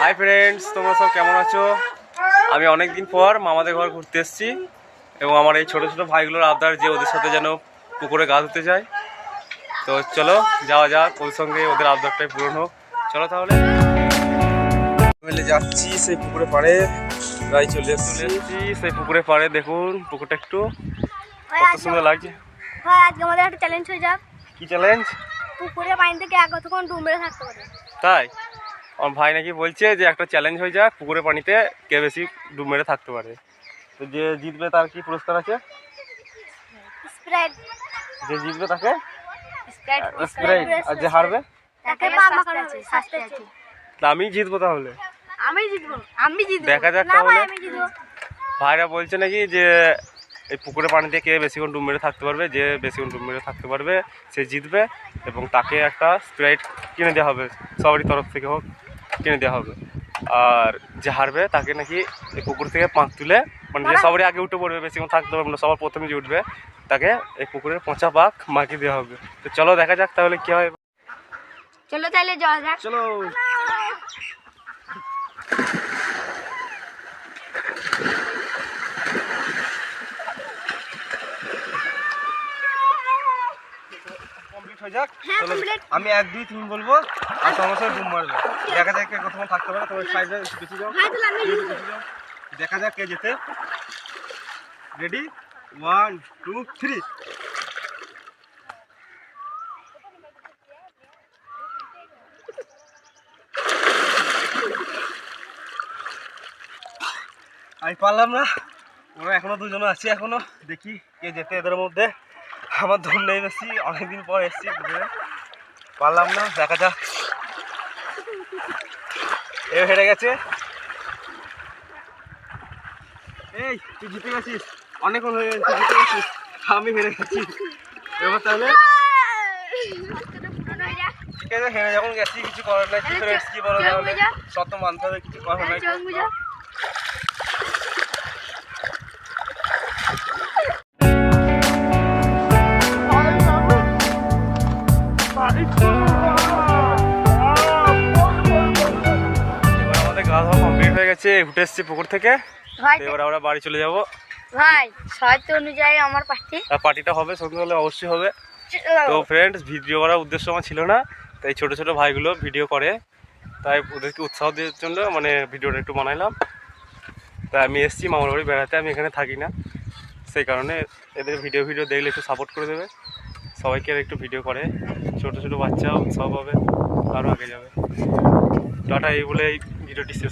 Hi friends তোমরা সব কেমন আছো? আমি অনেক দিন পর মামাদের ঘর ঘুরতে এসেছি এবং আমার এই ছোট ছোট ভাইগুলোর আবদার যে ওদের সাথে যেন পুকুরে গা ধুতে যায়। তো চলো যাওয়া যাক ওর সঙ্গে ওদের আবদারটাই পূরণ হোক। চলো তাহলে। মিলে যাচ্ছি সেই পুকুরে পাড়ে। প্রায় চলে চলে এসেছি সেই পুকুরে পাড়ে দেখুন পুকুরটা একটু কত সুন্দর লাগছে। ভাই আজকে আমাদের একটা চ্যালেঞ্জ হয়ে যাক। কি চ্যালেঞ্জ পুকুরে পানি থেকে এক কতক্ষণ ডুব থাকতে পারে। তাই? আমার ভাই নাকি বলছে যে একটা চ্যালেঞ্জ হয়ে যায় পুকুরে পানিতে কে বেশি ডুব মেরে থাকতে পারে তো যে জিতবে তার কি পুরস্কার আছে যে জিতবে তাকে স্প্রাইট আর যে হারবে আমি জিতবো তাহলে আমি জিতবো আমি জিতবো দেখা যাক তাহলে। ভাইরা বলছে নাকি যে এই পুকুরে পানিতে কে বেশিক্ষণ ডুব মেরে থাকতে পারবে যে বেশিক্ষণ ডুব মেরে থাকতে পারবে সে জিতবে এবং তাকে একটা স্প্রাইট কিনে দেওয়া হবে সবারই তরফ থেকে হোক কিনে দেওয়া হবে। আর যে হারবে তাকে নাকি এই পুকুর থেকে পাঁক তুলে মানে যে সবারই আগে উঠে পড়বে বেশিক্ষণ থাকতে পারবে না সবার প্রথমে যে উঠবে তাকে এই পুকুরের পচা পাক মাখিয়ে দেওয়া হবে। তো চলো দেখা যাক তাহলে কি হয়। চলো তাহলে যাওয়া যাক। চলো। হয়ে। আমি এক দুই তিন বলব। আর মারবে। দেখা যাক কে থাকতে পারে তোমার সাইডে যাও। যাও। দেখা যাক কে যেতে রেডি ওয়ান টু থ্রি আমি পারলাম না। ওরা এখনও দুজন আছে এখনও। দেখি কে যেতে এদের মধ্যে। আমার ধুম নেই বেশি অনেকদিন পর এসছি। পারলাম না দেখা যাক। এ হেরে গেছে। এই তুই জিতে গেছিস। অনেকক্ষণ হয়ে গেছে জিতে গেছিস। আমি হেরে গেছি। এবার তাহলে ঠিক আছে হেরে যখন গেছি কিছু করার নাই। কি বলো তাহলে শত সত্য মানতে হবে কিছু করার নাই। গেছে উঠে এসছি পুকুর থেকে। এবার আমরা বাড়ি চলে যাব। ভাই সাহিত্য অনুযায়ী আমার আর পার্টিটা হবে সন্ধ্যে হলে অবশ্যই হবে। তো ফ্রেন্ডস ভিডিও করার উদ্দেশ্য আমার ছিল না তাই ছোট ছোট ভাইগুলো ভিডিও করে তাই ওদেরকে উৎসাহ দেওয়ার জন্য মানে ভিডিওটা একটু বানাইলাম। তাই আমি এসেছি মামার বাড়ি বেড়াতে আমি এখানে থাকি না। সেই কারণে এদের ভিডিও ভিডিও দেখলে একটু সাপোর্ট করে দেবে। সবাইকে আর একটু ভিডিও করে। ছোট ছোট বাচ্চাও সব হবে আরও আগে যাবে। টাটা এই বলে এই ভিডিওটি শেষ